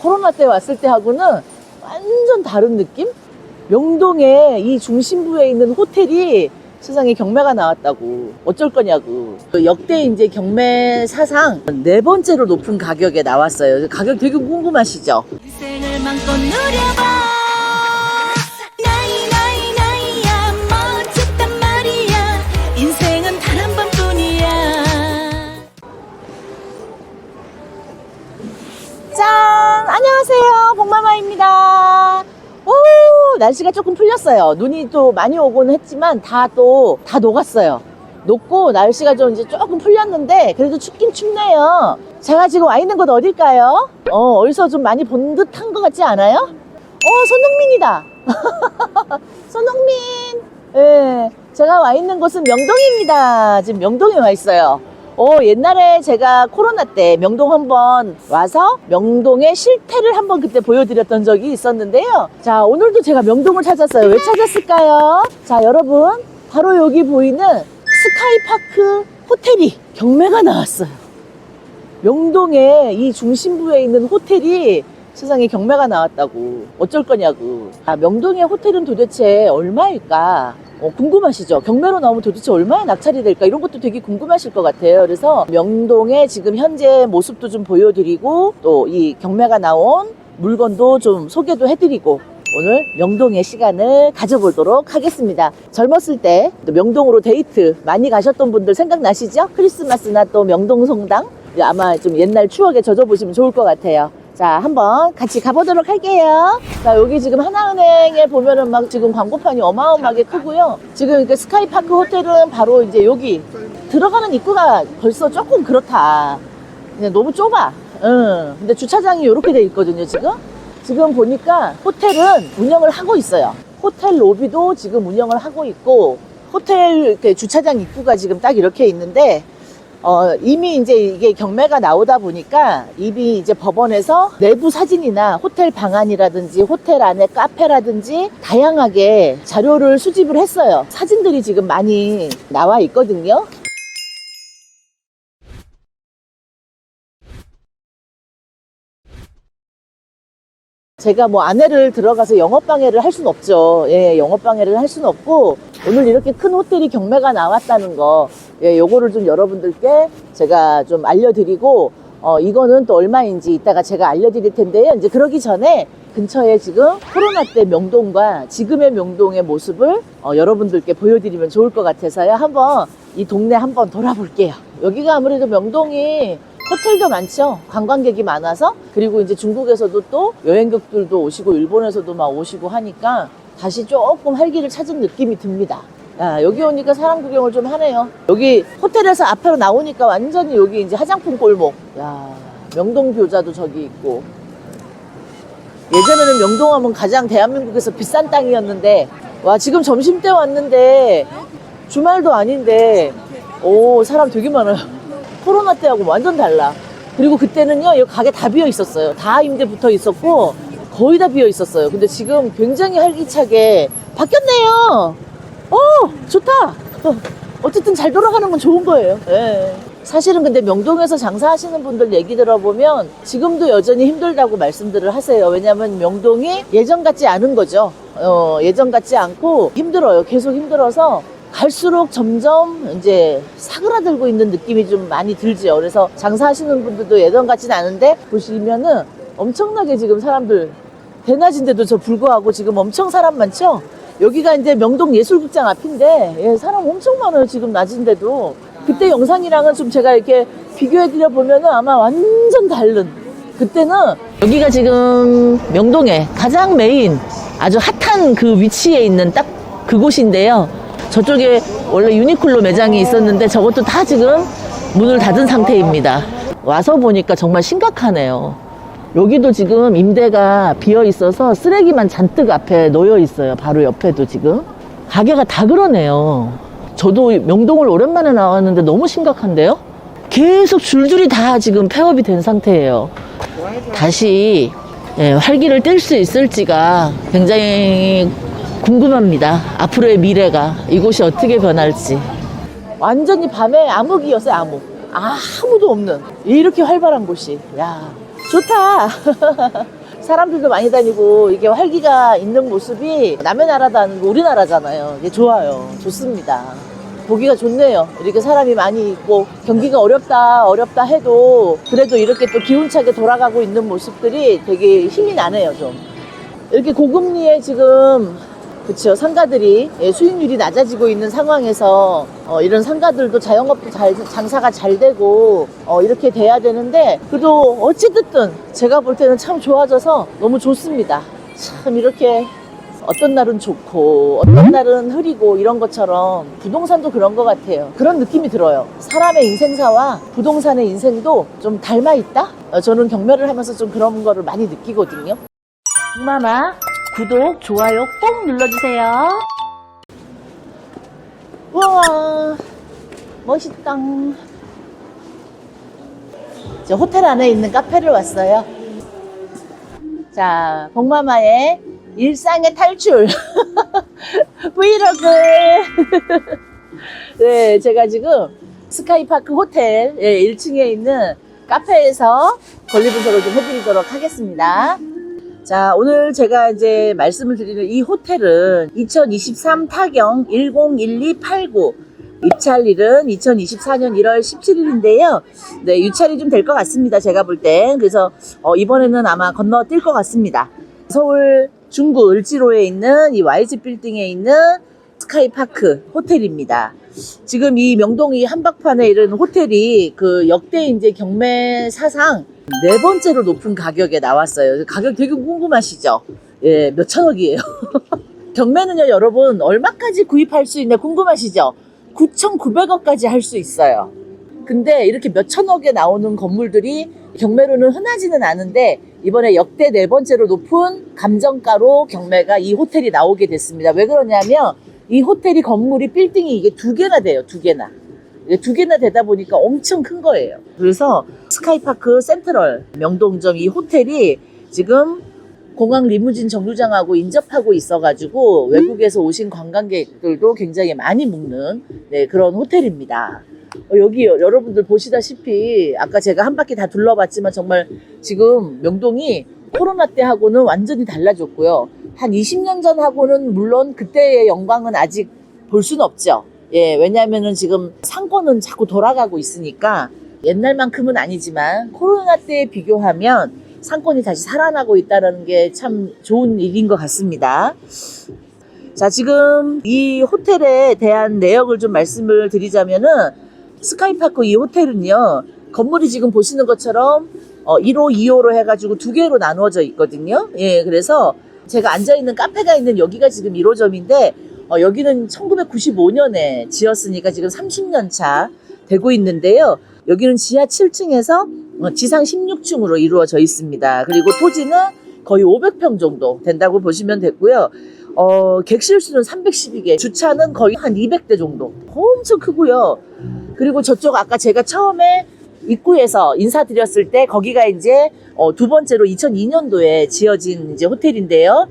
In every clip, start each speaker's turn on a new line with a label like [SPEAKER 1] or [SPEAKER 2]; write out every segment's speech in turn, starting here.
[SPEAKER 1] 코로나 때 왔을 때 하고는 완전 다른 느낌? 명동에 이 중심부에 있는 호텔이 세상에 경매가 나왔다고 어쩔 거냐고 그 역대 이제 경매 사상 네 번째로 높은 가격에 나왔어요 가격 되게 궁금하시죠? 날씨가 조금 풀렸어요. 눈이 또 많이 오곤 했지만 다 또, 다 녹았어요. 녹고 날씨가 좀 이제 조금 풀렸는데 그래도 춥긴 춥네요. 제가 지금 와 있는 곳 어딜까요? 어, 어디서 좀 많이 본 듯한 것 같지 않아요? 어, 손흥민이다. 손흥민. 예. 제가 와 있는 곳은 명동입니다. 지금 명동에 와 있어요. 어, 옛날에 제가 코로나 때 명동 한번 와서 명동의 실태를 한번 그때 보여드렸던 적이 있었는데요. 자, 오늘도 제가 명동을 찾았어요. 왜 찾았을까요? 자, 여러분. 바로 여기 보이는 스카이파크 호텔이 경매가 나왔어요. 명동에 이 중심부에 있는 호텔이 세상에 경매가 나왔다고 어쩔 거냐고 아, 명동의 호텔은 도대체 얼마일까 어, 궁금하시죠? 경매로 나오면 도대체 얼마에 낙찰이 될까? 이런 것도 되게 궁금하실 것 같아요. 그래서 명동의 지금 현재 모습도 좀 보여드리고 또 이 경매가 나온 물건도 좀 소개도 해드리고 오늘 명동의 시간을 가져보도록 하겠습니다. 젊었을 때 또 명동으로 데이트 많이 가셨던 분들 생각나시죠? 크리스마스나 또 명동 성당 아마 좀 옛날 추억에 젖어보시면 좋을 것 같아요. 자, 한번 같이 가보도록 할게요. 자, 여기 지금 하나은행에 보면은 막 지금 광고판이 어마어마하게 크고요. 지금 그 스카이파크 호텔은 바로 이제 여기 들어가는 입구가 벌써 조금 그렇다. 그냥 너무 좁아. 응. 근데 주차장이 이렇게 돼 있거든요, 지금. 지금 보니까 호텔은 운영을 하고 있어요. 호텔 로비도 지금 운영을 하고 있고, 호텔 주차장 입구가 지금 딱 이렇게 있는데, 어, 이미 이제 이게 경매가 나오다 보니까 이미 이제 법원에서 내부 사진이나 호텔 방안이라든지 호텔 안에 카페라든지 다양하게 자료를 수집을 했어요. 사진들이 지금 많이 나와 있거든요. 제가 뭐 아내를 들어가서 영업 방해를 할 수는 없죠. 예, 영업 방해를 할 수는 없고, 오늘 이렇게 큰 호텔이 경매가 나왔다는 거, 예, 요거를 좀 여러분들께 제가 좀 알려드리고, 어, 이거는 또 얼마인지 이따가 제가 알려드릴 텐데요. 이제 그러기 전에 근처에 지금 코로나 때 명동과 지금의 명동의 모습을 어, 여러분들께 보여드리면 좋을 것 같아서요. 한번 이 동네 한번 돌아볼게요. 여기가 아무래도 명동이 호텔도 많죠. 관광객이 많아서. 그리고 이제 중국에서도 또 여행객들도 오시고 일본에서도 막 오시고 하니까 다시 조금 활기를 찾은 느낌이 듭니다. 야, 여기 오니까 사람 구경을 좀 하네요. 여기 호텔에서 앞으로 나오니까 완전히 여기 이제 화장품 골목. 야, 명동 교자도 저기 있고. 예전에는 명동하면 가장 대한민국에서 비싼 땅이었는데, 와, 지금 점심 때 왔는데, 주말도 아닌데, 오, 사람 되게 많아요. 코로나 때하고 완전 달라. 그리고 그때는요, 이 가게 다 비어 있었어요. 다 임대 붙어 있었고, 거의 다 비어 있었어요. 근데 지금 굉장히 활기차게 바뀌었네요. 어, 좋다. 어, 어쨌든 잘 돌아가는 건 좋은 거예요. 예. 사실은 근데 명동에서 장사하시는 분들 얘기 들어보면 지금도 여전히 힘들다고 말씀들을 하세요. 왜냐하면 명동이 예전 같지 않은 거죠. 어, 예전 같지 않고 힘들어요. 계속 힘들어서 갈수록 점점 이제 사그라들고 있는 느낌이 좀 많이 들죠. 그래서 장사하시는 분들도 예전 같진 않은데 보시면은 엄청나게 지금 사람들 대낮인데도 저 불구하고 지금 엄청 사람 많죠? 여기가 이제 명동 예술극장 앞인데 예, 사람 엄청 많아요 지금 낮인데도. 그때 영상이랑은 좀 제가 이렇게 비교해드려 보면은 아마 완전 다른. 그때는 여기가 지금 명동에 가장 메인 아주 핫한 그 위치에 있는 딱 그곳인데요. 저쪽에 원래 유니클로 매장이 있었는데 저것도 다 지금 문을 닫은 상태입니다. 와서 보니까 정말 심각하네요 여기도 지금 임대가 비어 있어서 쓰레기만 잔뜩 앞에 놓여 있어요. 바로 옆에도 지금. 가게가 다 그러네요. 저도 명동을 오랜만에 나왔는데 너무 심각한데요? 계속 줄줄이 다 지금 폐업이 된 상태예요. 다시 예, 활기를 띨 수 있을지가 굉장히 궁금합니다. 앞으로의 미래가 이곳이 어떻게 변할지. 완전히 밤에 암흑이었어요, 암흑. 아무도 없는 이렇게 활발한 곳이. 야. 좋다. 사람들도 많이 다니고 이게 활기가 있는 모습이 남의 나라도 아니고 우리나라잖아요. 이게 좋아요. 좋습니다. 보기가 좋네요. 이렇게 사람이 많이 있고 경기가 어렵다 어렵다 해도 그래도 이렇게 또 기운차게 돌아가고 있는 모습들이 되게 힘이 나네요. 좀 이렇게 고금리에 지금 그쵸 상가들이 예, 수익률이 낮아지고 있는 상황에서 어, 이런 상가들도 자영업도 잘 장사가 잘 되고 어, 이렇게 돼야 되는데 그래도 어찌됐든 제가 볼 때는 참 좋아져서 너무 좋습니다. 참 이렇게 어떤 날은 좋고 어떤 날은 흐리고 이런 것처럼 부동산도 그런 것 같아요. 그런 느낌이 들어요. 사람의 인생사와 부동산의 인생도 좀 닮아 있다? 어, 저는 경매를 하면서 좀 그런 거를 많이 느끼거든요.
[SPEAKER 2] 마마 구독, 좋아요 꼭 눌러주세요.
[SPEAKER 1] 우와 멋있다. 저 호텔 안에 있는 카페를 왔어요. 자 복마마의 일상의 탈출. 브이로그. 네 제가 지금 스카이파크 호텔 1층에 있는 카페에서 권리 분석을 좀 해드리도록 하겠습니다 자, 오늘 제가 이제 말씀을 드리는 이 호텔은 2023 타경 101289 입찰일은 2024년 1월 17일인데요. 네, 유찰이 좀 될 것 같습니다. 제가 볼 땐. 그래서 어, 이번에는 아마 건너뛸 것 같습니다. 서울 중구 을지로에 있는 이 YG 빌딩에 있는 스카이파크 호텔입니다. 지금 이 명동이 한박판에 이른 호텔이 그 역대 이제 경매 사상 네 번째로 높은 가격에 나왔어요. 가격 되게 궁금하시죠? 예, 몇 천억이에요. 경매는요, 여러분, 얼마까지 구입할 수 있나 궁금하시죠? 9,900억까지 할 수 있어요. 근데 이렇게 몇 천억에 나오는 건물들이 경매로는 흔하지는 않은데 이번에 역대 네 번째로 높은 감정가로 경매가 이 호텔이 나오게 됐습니다. 왜 그러냐면 이 호텔이 건물이 빌딩이 이게 두 개나 돼요. 두 개나. 이게 두 개나 되다 보니까 엄청 큰 거예요. 그래서 스카이파크 센트럴 명동점 이 호텔이 지금 공항 리무진 정류장하고 인접하고 있어가지고 외국에서 오신 관광객들도 굉장히 많이 묵는 네, 그런 호텔입니다. 어, 여기 여- 여러분들 보시다시피 아까 제가 한 바퀴 다 둘러봤지만 정말 지금 명동이 코로나 때하고는 완전히 달라졌고요. 한 20년 전하고는 물론 그때의 영광은 아직 볼 수는 없죠. 예, 왜냐하면은 지금 상권은 자꾸 돌아가고 있으니까 옛날만큼은 아니지만 코로나 때에 비교하면 상권이 다시 살아나고 있다는 게 참 좋은 일인 것 같습니다. 자, 지금 이 호텔에 대한 내역을 좀 말씀을 드리자면은 스카이파크 이 호텔은요, 건물이 지금 보시는 것처럼 어, 1호, 2호로 해가지고 두 개로 나누어져 있거든요. 예, 그래서 제가 앉아있는 카페가 있는 여기가 지금 1호점인데, 어, 여기는 1995년에 지었으니까 지금 30년 차 되고 있는데요. 여기는 지하 7층에서 어, 지상 16층으로 이루어져 있습니다. 그리고 토지는 거의 500평 정도 된다고 보시면 되고요. 어, 객실 수는 312개, 주차는 거의 한 200대 정도. 엄청 크고요. 그리고 저쪽 아까 제가 처음에 입구에서 인사드렸을 때 거기가 이제 어, 두 번째로 2002년도에 지어진 이제 호텔인데요.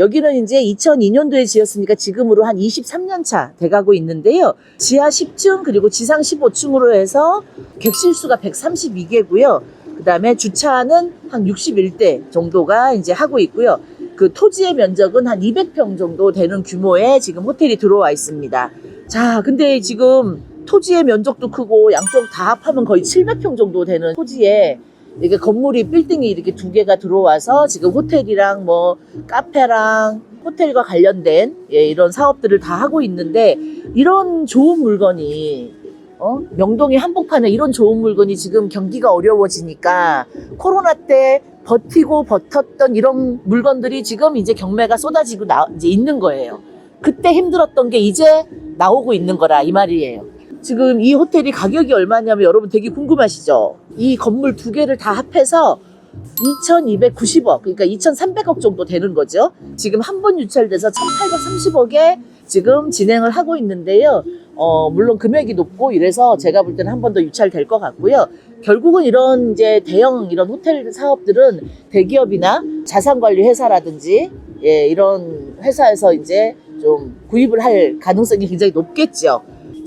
[SPEAKER 1] 여기는 이제 2002년도에 지었으니까 지금으로 한 23년 차 돼가고 있는데요. 지하 10층 그리고 지상 15층으로 해서 객실 수가 132개고요. 그 다음에 주차는 한 61대 정도가 이제 하고 있고요. 그 토지의 면적은 한 200평 정도 되는 규모의 지금 호텔이 들어와 있습니다. 자, 근데 지금 토지의 면적도 크고 양쪽 다 합하면 거의 700평 정도 되는 토지에 이게 건물이 빌딩이 이렇게 두 개가 들어와서 지금 호텔이랑 뭐 카페랑 호텔과 관련된 예, 이런 사업들을 다 하고 있는데 이런 좋은 물건이 어? 명동의 한복판에 이런 좋은 물건이 지금 경기가 어려워지니까 코로나 때 버티고 버텼던 이런 물건들이 지금 이제 경매가 쏟아지고 나, 이제 있는 거예요. 그때 힘들었던 게 이제 나오고 있는 거라 이 말이에요. 지금 이 호텔이 가격이 얼마냐면 여러분 되게 궁금하시죠? 이 건물 두 개를 다 합해서 2290억, 그러니까 2300억 정도 되는 거죠. 지금 한 번 유찰돼서 1830억에 지금 진행을 하고 있는데요. 어, 물론 금액이 높고 이래서 제가 볼 때는 한 번 더 유찰될 것 같고요. 결국은 이런 이제 대형 이런 호텔 사업들은 대기업이나 자산관리 회사라든지 예, 이런 회사에서 이제 좀 구입을 할 가능성이 굉장히 높겠죠.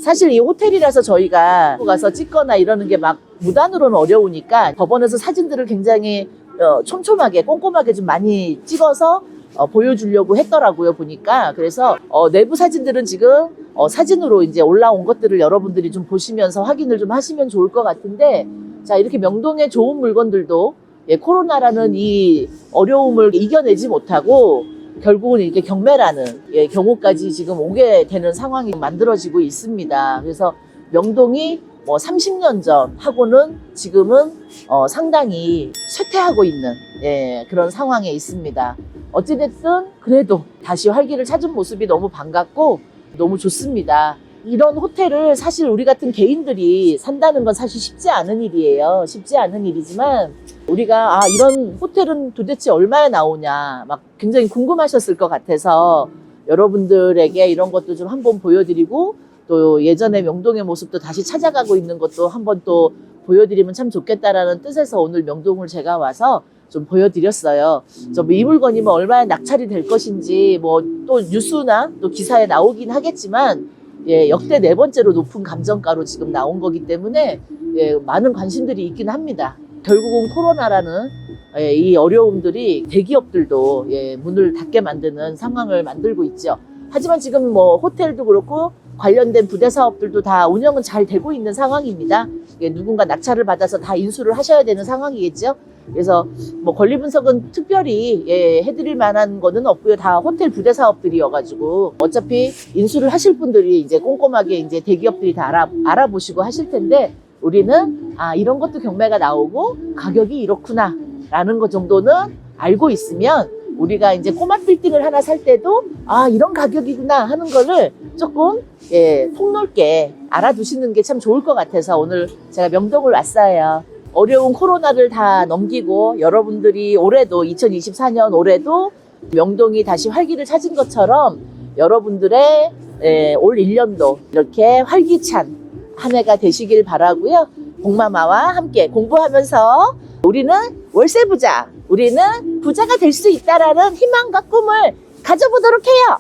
[SPEAKER 1] 사실 이 호텔이라서 저희가 가서 찍거나 이러는 게 막 무단으로는 어려우니까 법원에서 사진들을 굉장히 어, 촘촘하게 꼼꼼하게 좀 많이 찍어서 어, 보여주려고 했더라고요 보니까. 그래서 어, 내부 사진들은 지금 어, 사진으로 이제 올라온 것들을 여러분들이 좀 보시면서 확인을 좀 하시면 좋을 것 같은데 자 이렇게 명동의 좋은 물건들도 예, 코로나라는 이 어려움을 이겨내지 못하고 결국은 이렇게 경매라는 예, 경우까지 지금 오게 되는 상황이 만들어지고 있습니다. 그래서 명동이 뭐 30년 전 하고는 지금은 어, 상당히 쇠퇴하고 있는 예, 그런 상황에 있습니다. 어찌됐든 그래도 다시 활기를 찾은 모습이 너무 반갑고 너무 좋습니다. 이런 호텔을 사실 우리 같은 개인들이 산다는 건 사실 쉽지 않은 일이에요. 쉽지 않은 일이지만 우리가 아 이런 호텔은 도대체 얼마에 나오냐 막 굉장히 궁금하셨을 것 같아서 여러분들에게 이런 것도 좀 한번 보여드리고 또 예전의 명동의 모습도 다시 찾아가고 있는 것도 한번 또 보여드리면 참 좋겠다라는 뜻에서 오늘 명동을 제가 와서 좀 보여드렸어요. 저 이 물건이 뭐 얼마나 낙찰이 될 것인지 뭐 또 뉴스나 또 기사에 나오긴 하겠지만 예, 역대 네 번째로 높은 감정가로 지금 나온 거기 때문에 예, 많은 관심들이 있긴 합니다. 결국은 코로나라는 예, 이 어려움들이 대기업들도 예, 문을 닫게 만드는 상황을 만들고 있죠. 하지만 지금 뭐 호텔도 그렇고 관련된 부대 사업들도 다 운영은 잘 되고 있는 상황입니다. 예, 누군가 낙찰을 받아서 다 인수를 하셔야 되는 상황이겠죠. 그래서 뭐 권리 분석은 특별히 예, 해드릴 만한 거는 없고요. 다 호텔 부대 사업들이어가지고 어차피 인수를 하실 분들이 이제 꼼꼼하게 이제 대기업들이 다 알아, 알아보시고 하실 텐데 우리는 아 이런 것도 경매가 나오고 가격이 이렇구나 라는 것 정도는 알고 있으면 우리가 이제 꼬마 빌딩을 하나 살 때도 아 이런 가격이구나 하는 거를 조금 예, 폭넓게 알아두시는 게 참 좋을 것 같아서 오늘 제가 명동을 왔어요. 어려운 코로나를 다 넘기고 여러분들이 올해도 2024년 올해도 명동이 다시 활기를 찾은 것처럼 여러분들의 예, 올 1년도 이렇게 활기찬 한 해가 되시길 바라고요. 복마마와 함께 공부하면서 우리는 월세 부자, 우리는 부자가 될 수 있다라는 희망과 꿈을 가져보도록 해요.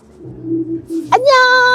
[SPEAKER 1] 안녕!